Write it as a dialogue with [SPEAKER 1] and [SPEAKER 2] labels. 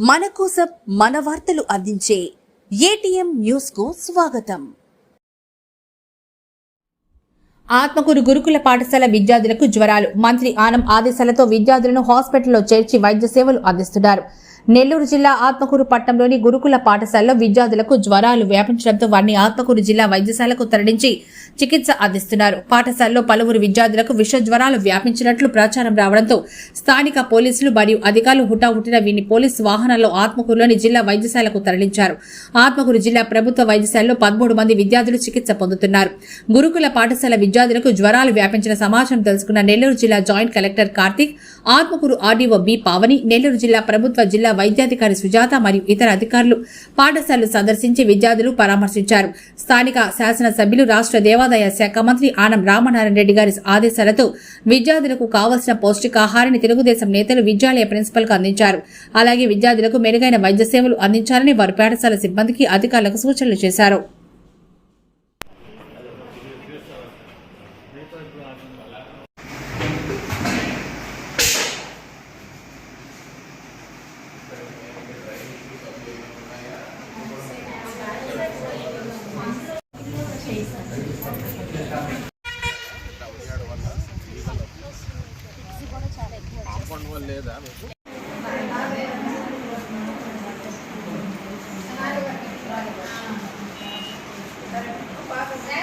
[SPEAKER 1] మన కోసం మన వార్తలు అందించే ఏటీఎం న్యూస్కు స్వాగతం.
[SPEAKER 2] ఆత్మకూరు గురుకుల పాఠశాల విద్యార్థులకు జ్వరాలు. మంత్రి ఆనం ఆదేశాలతో విద్యార్థులను హాస్పిటల్లో చేర్చి వైద్య సేవలు అందిస్తున్నారు. నెల్లూరు జిల్లా ఆత్మకూరు పట్టణంలోని గురుకుల పాఠశాలలో విద్యార్థులకు జ్వరాలు వ్యాపించడంతో వారిని ఆత్మకూరు జిల్లా వైద్యశాలకు తరలించి చికిత్స అందిస్తున్నారు. పాఠశాలలో పలువురు విద్యార్థులకు విష జ్వరాలు వ్యాపించినట్లు ప్రచారం రావడంతో స్థానిక పోలీసులు మరియు అధికారులు హుటాహుటిన వీని పోలీసు వాహనాల్లో ఆత్మకూరులోని జిల్లా వైద్యశాలకు తరలించారు. ఆత్మకూరు జిల్లా ప్రభుత్వ వైద్యశాలలో పదమూడు మంది విద్యార్థులు చికిత్స పొందుతున్నారు. గురుకుల పాఠశాల విద్యార్థులకు జ్వరాలు వ్యాపించిన సమాచారం తెలుసుకున్న నెల్లూరు జిల్లా joint collector Karthik Atmakur RDO B Pavani Nellore జిల్లా ప్రభుత్వ జిల్లా వైద్యాధికారి సుజాత మరియు ఇతర అధికారులు పాఠశాలలు సందర్శించి విద్యార్థులు పరామర్శించారు. స్థానిక శాసనసభ్యులు రాష్ట్ర దేవాదాయ శాఖ మంత్రి ఆనం రామనారాయణ రెడ్డి గారి ఆదేశాలతో విద్యార్థులకు కావలసిన పౌష్టికాహారాన్ని తెలుగుదేశం నేతలు విద్యాలయ ప్రిన్సిపల్కు అందించారు. అలాగే విద్యార్థులకు మెరుగైన వైద్య సేవలు అందించాలని వారు పాఠశాల సిబ్బందికి అధికారులకు సూచనలు చేశారు. పండుగ లేదా మీకు Thank you.